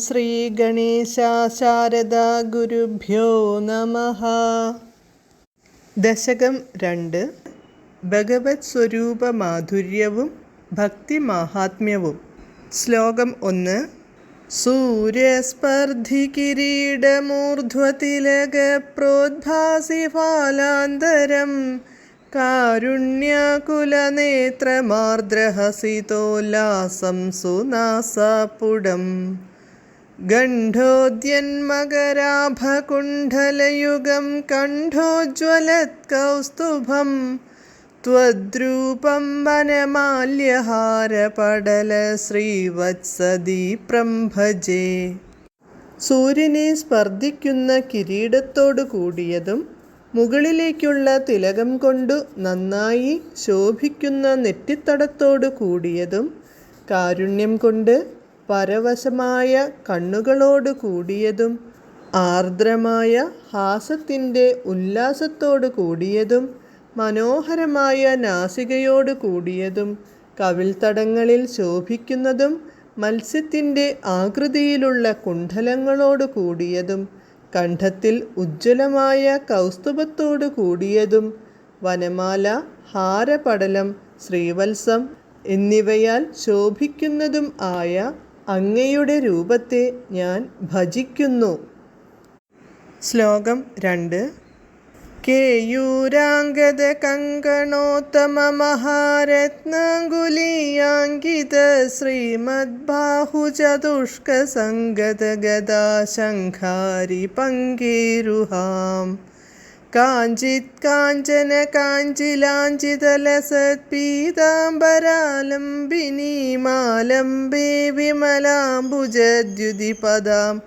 ശ്രീ ഗുരുഭ്യോ നമ. ദശകം രണ്ട്. ഭഗവത് സ്വരൂപ മാധുര്യവും ഭക്തി മാഹാത്മ്യവും ശ്ലോകം ഒന്ന്. സൂര്യസ്പർദ്ധി കിരീടമൂർധ്വതിലക പ്രോദ്ഭാസി ഫാലാന്തരം കാരുണ്യകുലനേത്രമാർദ്രഹസിതോല്ലാസം സുനാസാപുടം. ഗണ്ഡോദ്യന്മകരാഭകുണ്ഡലയുഗം കണ്ഠോജ്വലത്കൗസ്തുഭം त्वद्रूपं വനമാല്യഹാരപടലശ്രീവത്സദീപ്രം ഭജേ സൂര്യനെ സ്പർദ്ധിക്കുന്ന കിരീടത്തോടു കൂടിയതും മുകളിലേക്കുള്ള തിലകം കൊണ്ടു നന്നായി ശോഭിക്കുന്ന നെറ്റിത്തടത്തോടു കൂടിയതും കാരുണ്യം കൊണ്ട് പരവശമായ കണ്ണുകളോട് കൂടിയതും ആർദ്രമായ ഹാസത്തിന്റെ ഉല്ലാസത്തോടു കൂടിയതും മനോഹരമായ നാസികയോട് കൂടിയതും കവിൾത്തടങ്ങളിൽ ശോഭിക്കുന്നതും മത്സ്യത്തിന്റെ ആകൃതിയിലുള്ള കുണ്ഠലങ്ങളോട് കൂടിയതും കണ്ഠത്തിൽ ഉജ്ജ്വലമായ കൗസ്തുഭത്തോടു കൂടിയതും വനമാല ഹാരപടലം ശ്രീവത്സം എന്നിവയാൽ ശോഭിക്കുന്നതും ആയ അങ്ങയുടെ രൂപത്തെ ഞാൻ ഭജിക്കുന്നു. ശ്ലോകം രണ്ട്. കേയൂരാംഗത കങ്കണോത്തമ മഹാരത്നാങ്കുലീയാങ്കിത ശ്രീമദ്ബാഹുചതുഷ്ക സംഗത ഗദാ പങ്കേരുഹാം. കാഞ്ചിത് കാഞ്ചന കാഞ്ചിലാഞ്ചിതലസത്പീതാംബരാലംബിനീമാലംബേ വിമലാംബുജദ്യുതിപദാം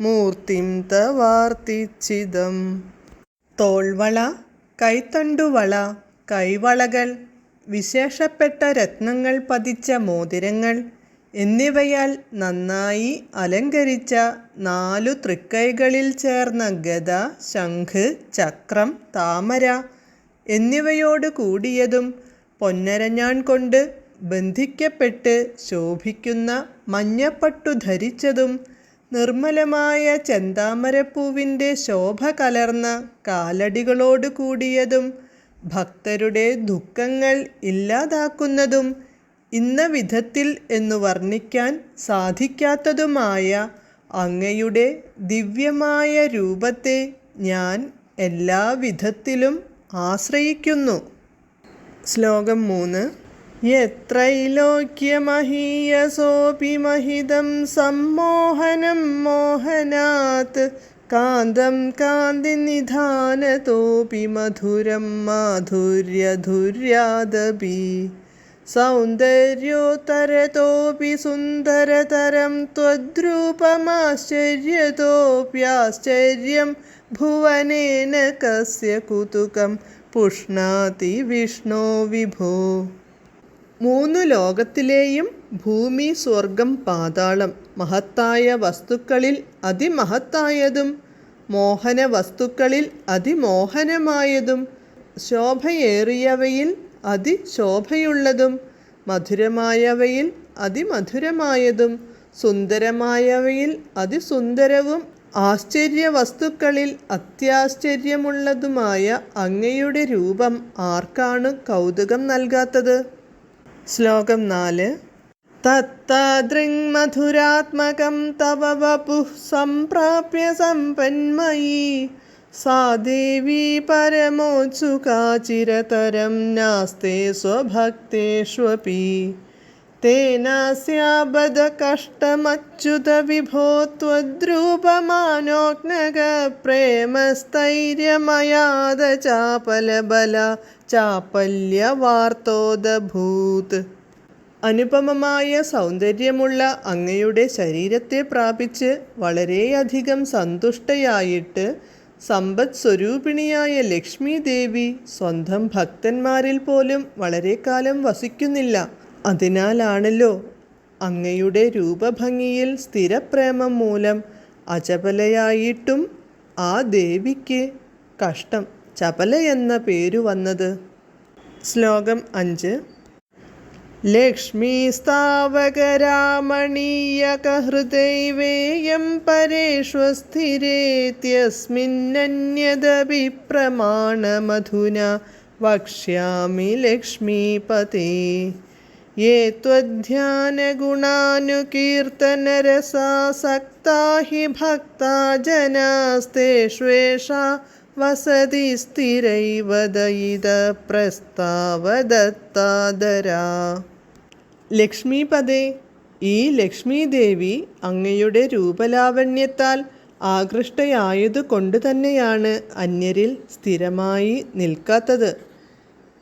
മൂർത്തിം തവാർത്തിച്ചിതം. തോൾവള കൈത്തണ്ടുവള കൈവളകൾ വിശേഷപ്പെട്ട രത്നങ്ങൾ പതിച്ച മോതിരങ്ങൾ എന്നിവയാൽ നന്നായി അലങ്കരിച്ച നാലു തൃക്കൈകളിൽ ചേർന്ന ഗദ ശംഖ് ചക്രം താമര എന്നിവയോട് കൂടിയതും പൊന്നരഞ്ഞാൺ കൊണ്ട് ബന്ധിക്കപ്പെട്ട് ശോഭിക്കുന്ന മഞ്ഞപ്പട്ടു ധരിച്ചതും നിർമ്മലമായ ചെന്താമരപ്പൂവിന്റെ ശോഭ കലർന്ന കാലടികളോട് കൂടിയതും ഭക്തരുടെ ദുഃഖങ്ങൾ ഇല്ലാതാക്കുന്നതും ഇന്ന വിധത്തിൽ എന്നു വർണിക്കാൻ സാധിക്കാത്തതുമായ അങ്ങയുടെ ദിവ്യമായ രൂപത്തെ ഞാൻ എല്ലാ വിധത്തിലും ആശ്രയിക്കുന്നു. ശ്ലോകം മൂന്ന്. യത്രൈലോക്യമഹീയസോപി മഹിതം സമ്മോഹനം മോഹനാത് കാന്തം കാന്തി നിധാനതോപി മധുരം മാധുര്യധുര്യാദപി സൗന്ദര്യോത്തരതോപി സുന്ദരതരം ത്വദ്രൂപമാശ്ചര്യതോപ്യാശ്ചര്യം ഭുവനേന കസ്യ കുതുകം പുഷ്ണാതി വിഷ്ണോ വിഭോ. മൂന്നു ലോകത്തിലെയും ഭൂമി സ്വർഗം പാതാളം മഹത്തായ വസ്തുക്കളിൽ അതിമഹത്തായതും മോഹന വസ്തുക്കളിൽ അതിമോഹനമായതും ശോഭയേറിയവയിൽ അതിശോഭയുള്ളതും മധുരമായവയിൽ അതിമധുരമായതും സുന്ദരമായവയിൽ അതിസുന്ദരവും ആശ്ചര്യ വസ്തുക്കളിൽ അത്യാശ്ചര്യമുള്ളതുമായ അങ്ങയുടെ രൂപം ആർക്കാണ് കൗതുകം നൽകാത്തത്? ശ്ലോകം നാല്. തത്താദൃങ്മധുരാത്മകം തവ വപുഃ സംപ്രാപ്യ സമ്പന്മയീ. ദേവി പരമോത്സുകാചിരതരം നാസ്തേ സ്വഭക്തേഷ്വപി തേനാസ്യാബദ കഷ്ടമച്യുത വിഭോ ത്വദ്രൂപമാനോജ്ഞക പ്രേമസ്ഥൈര്യമയാദ ചാപലബല ചാപല്യവാർത്തോദഭൂത് അനുപമമായ സൗന്ദര്യമുള്ള അങ്ങയുടെ ശരീരത്തെ പ്രാപിച്ച് വളരെയധികം സന്തുഷ്ടയായിട്ട് സമ്പദ് സ്വരൂപിണിയായ ലക്ഷ്മി ദേവി സ്വന്തം ഭക്തന്മാരിൽ പോലും വളരെ കാലം വസിക്കുന്നില്ല. അതിനാലാണല്ലോ അങ്ങയുടെ രൂപഭംഗിയിൽ സ്ഥിരപ്രേമം മൂലം അചപലയായിട്ടും ആ ദേവിക്ക് കഷ്ടം. ചപല എന്ന പേരു വന്നത്. ശ്ലോകം അഞ്ച്. लक्ष्मीस्तावकरामणीयकहृदैवेयं परेष्वस्थिरेत्यस्मिन्नन्यदपि प्रमाणमधुना वक्ष्यामि लक्ष्मीपते ये त्वध्यानगुणानुकीर्तनरसा सक्ता हि भक्ता जनास्तेष्वेषा വസതി സ്ഥിരൈവദയിത പ്രസ്താവദത്താദരാ. ലക്ഷ്മിപദേ ഈ ലക്ഷ്മീദേവി അങ്ങയുടെ രൂപലാവണ്യത്താൽ ആകൃഷ്ടയായതുകൊണ്ട് തന്നെയാണ് അന്യരിൽ സ്ഥിരമായി നിൽക്കാത്തത്.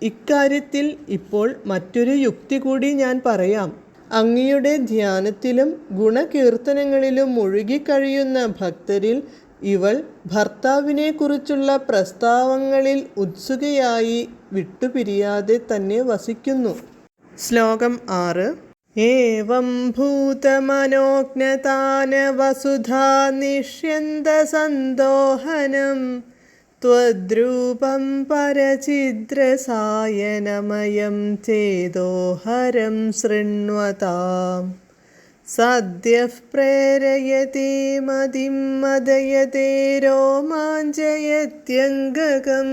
ഇക്കാര്യത്തിൽ ഇപ്പോൾ മറ്റൊരു യുക്തി കൂടി ഞാൻ പറയാം. അങ്ങയുടെ ധ്യാനത്തിലും ഗുണകീർത്തനങ്ങളിലും മുഴുകിക്കഴിയുന്ന ഭക്തരിൽ ഇവൾ ഭർത്താവിനെക്കുറിച്ചുള്ള പ്രസ്താവങ്ങളിൽ ഉത്സുകയായി വിട്ടുപിരിയാതെ തന്നെ വസിക്കുന്നു ശ്ലോകം ആറ് ഏവം ഭൂതമനോജ്ഞതാന വസുധാ നിഷ്യന്തസന്തോഹനം त्वद्रूपं परचिद्रसायनमयं चेदोहरं शृण्वताम् സദ്യ പ്രേരയതി മതിം മദയതേ രോമാഞ്ചയത്യംഗകം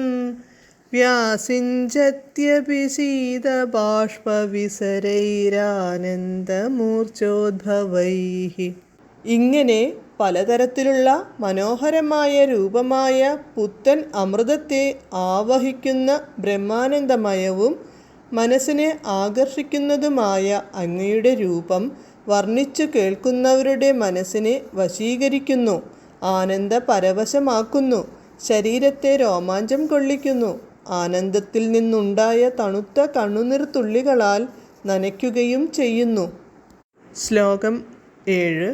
വ്യാസിഞ്ചത്യപി ശീതബാഷ്പവിസരൈരാനന്ദമൂർച്ചോദ്ഭവൈ ഇങ്ങനെ പലതരത്തിലുള്ള മനോഹരമായ രൂപമായ പുത്തൻ അമൃതത്തെ ആവഹിക്കുന്ന ബ്രഹ്മാനന്ദമയവും മനസ്സിനെ ആകർഷിക്കുന്നതുമായ അങ്ങയുടെ രൂപം വർണിച്ചു കേൾക്കുന്നവരുടെ മനസ്സിനെ വശീകരിക്കുന്നു ആനന്ദ പരവശമാക്കുന്നു ശരീരത്തെ രോമാഞ്ചം കൊള്ളിക്കുന്നു. ആനന്ദത്തിൽ നിന്നുണ്ടായ തണുത്ത കണ്ണുനീർത്തുള്ളികളാൽ നനയ്ക്കുകയും ചെയ്യുന്നു. ശ്ലോകം ഏഴ്.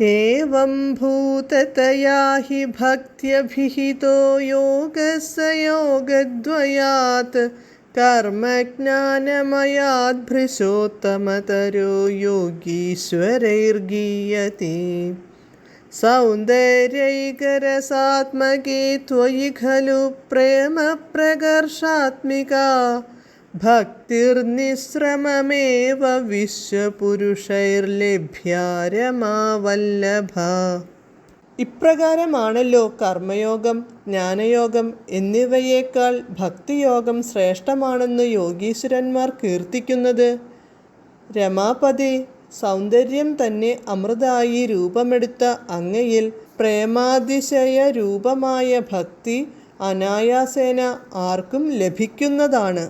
ഏവം ഭൂതതയാ ഹി ഭക്തിയഭിഹിതോ യോഗസയോഗദ്വയാത് കർമ്മജ്ഞാനമയാദ്ഭൃശോത്തമതരോ യോഗീശ്വരൈർഗീയതി. സൗന്ദര്യൈകരസാത്മകേ ത്വയി ഖലു പ്രേമപ്രകർഷാത്മിക. ഭക്തിർനിശ്രമമേവ വിശ്വപുരുഷൈർലഭ്യാരമാവല്ലഭ. ഇപ്രകാരമാണല്ലോ കർമ്മയോഗം ജ്ഞാനയോഗം എന്നിവയേക്കാൾ ഭക്തിയോഗം ശ്രേഷ്ഠമാണെന്ന് യോഗീശ്വരന്മാർ കീർത്തിക്കുന്നത്. രമാപതി സൗന്ദര്യം തന്നെ അമൃതായി രൂപമെടുത്ത അങ്ങയിൽ പ്രേമാതിശയ രൂപമായ ഭക്തി അനായാസേന ആർക്കും ലഭിക്കുന്നതാണ്.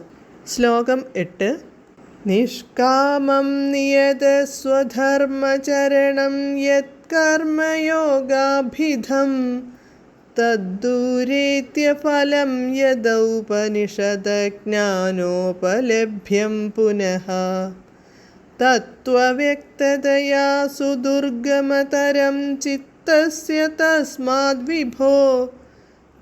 ശ്ലോകം എട്ട്. നിഷ്കാമം നിയത സ്വധർമ്മചരണം യത്കർമ്മയോഗാഭിധം त्वत्कर्मयोगाभिधं तद्दूरेत्यफलं यदौपनिषदज्ञानोपलभ्यं पुनः तत्त्वव्यक्ततया सुदुर्गमतरं चित्तस्य तस्माद्विभो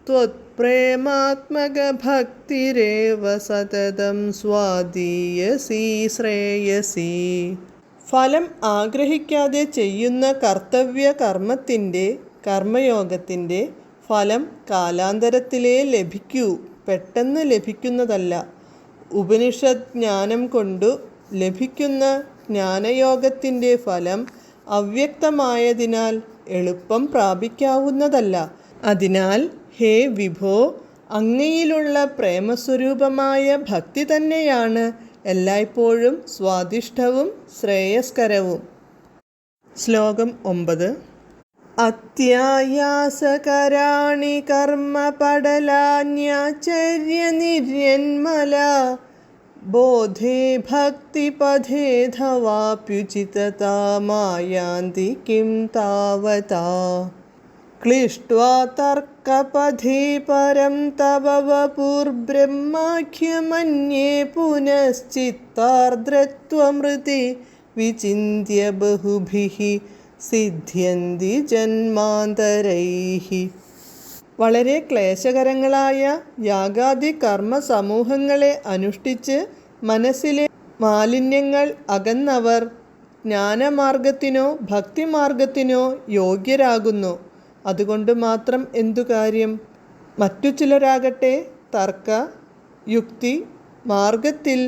त्वत्प्रेमात्मकभक्तिरेव सततं स्वादीयसी श्रेयसी ഫലം ആഗ്രഹിക്കാതെ ചെയ്യുന്ന കർത്തവ്യ കർമ്മത്തിന്റെ കർമ്മയോഗത്തിന്റെ ഫലം കാലാന്തരത്തിലേ ലഭിക്കൂ പെട്ടെന്ന് ലഭിക്കുന്നതല്ല. ഉപനിഷത് ജ്ഞാനം കൊണ്ടു ലഭിക്കുന്ന ജ്ഞാനയോഗത്തിന്റെ ഫലം അവ്യക്തമായതിനാൽ എളുപ്പം പ്രാപിക്കാവുന്നതല്ല. അതിനാൽ ഹേ വിഭോ അങ്ങയിലുള്ള പ്രേമസ്വരൂപമായ ഭക്തി തന്നെയാണ് എല്ലായ്പ്പോഴും സ്വാദിഷ്ടവും ശ്രേയസ്കരവും. ശ്ലോകം ഒമ്പത്. അത്യായാസകരാണി കർമ്മപടലാന്യാചര്യനിര്യന്മല ബോധേ ഭക്തിപഥേ ധവാപ്യുചിതതാ കിം താവതാ. ക്ലിഷ്ട്വാ തർക്ക തർക്കപഥേ परं തവ वपुर्ब्रह्माख्यमन्ये പുനശ്ചിത്താർദ്രത്വമൃതി വിചിന്യ बहुभिः സിദ്ധ്യന്തി ജന്മാന്തരൈः. വളരെ ക്ലേശകരങ്ങളായ യാഗാദി കർമ്മ സമൂഹങ്ങളെ അനുഷ്ഠിച്ച് മനസ്സിലെ മാലിന്യങ്ങൾ അകന്നവർ ജ്ഞാനമാർഗത്തിനോ ഭക്തിമാർഗത്തിനോ യോഗ്യരാകുന്നു. അതുകൊണ്ട് മാത്രം എന്തു കാര്യം മറ്റു ചിലരാകട്ടെ തർക്ക യുക്തി മാർഗത്തിൽ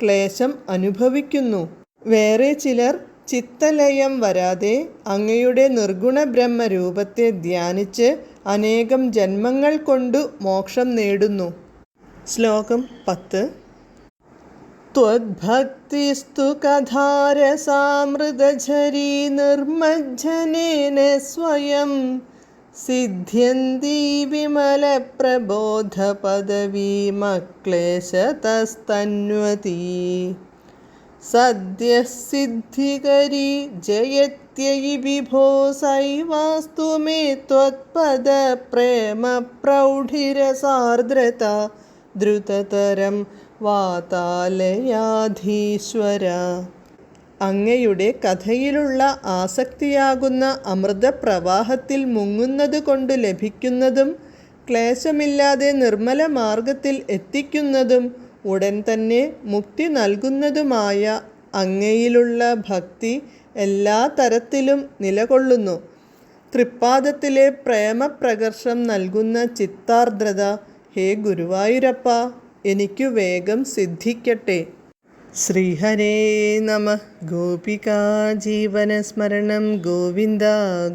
ക്ലേശം അനുഭവിക്കുന്നു വേറെ ചിലർ ചിത്തലയം വരാതെ അങ്ങയുടെ നിർഗുണ ബ്രഹ്മരൂപത്തെ ധ്യാനിച്ച് അനേകം ജന്മങ്ങൾ കൊണ്ടു മോക്ഷം നേടുന്നു ശ്ലോകം പത്ത് त्वद्भक्तिस्तु कथारसामृतझरी निर्मज्जनेन स्वयं സിദ്ധ്യന്തി വിമലപ്രബോധപദവീമക്ലേശതസ്തന്വതി സദ്യസിദ്ധികരി ജയത്യയി വിഭോ സൈവാസ്തു മേ ത്വത്പദപ്രേമപ്രൗഢിരസാർദ്രത ദ്രുതതരം വാതാലയാധീശ്വര. അങ്ങയുടെ കഥയിലുള്ള ആസക്തിയാകുന്ന അമൃതപ്രവാഹത്തിൽ മുങ്ങുന്നത് കൊണ്ട് ലഭിക്കുന്നതും ക്ലേശമില്ലാതെ നിർമ്മല മാർഗത്തിൽ എത്തിക്കുന്നതും ഉടൻ തന്നെ മുക്തി നൽകുന്നതുമായ അങ്ങയിലുള്ള ഭക്തി എല്ലാ തരത്തിലും നിലകൊള്ളുന്നു. തൃപ്പാദത്തിലെ പ്രേമപ്രകർഷം നൽകുന്ന ചിത്താർദ്രത ഹേ ഗുരുവായൂരപ്പ എനിക്കു വേഗം സിദ്ധിക്കട്ടെ. ശ്രീഹരേ നമ. ഗോപികാ ജീവനസ്മരണം ഗോവിന്ദ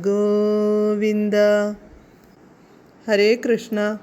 ഗോവിന്ദ. ഹരേ കൃഷ്ണ.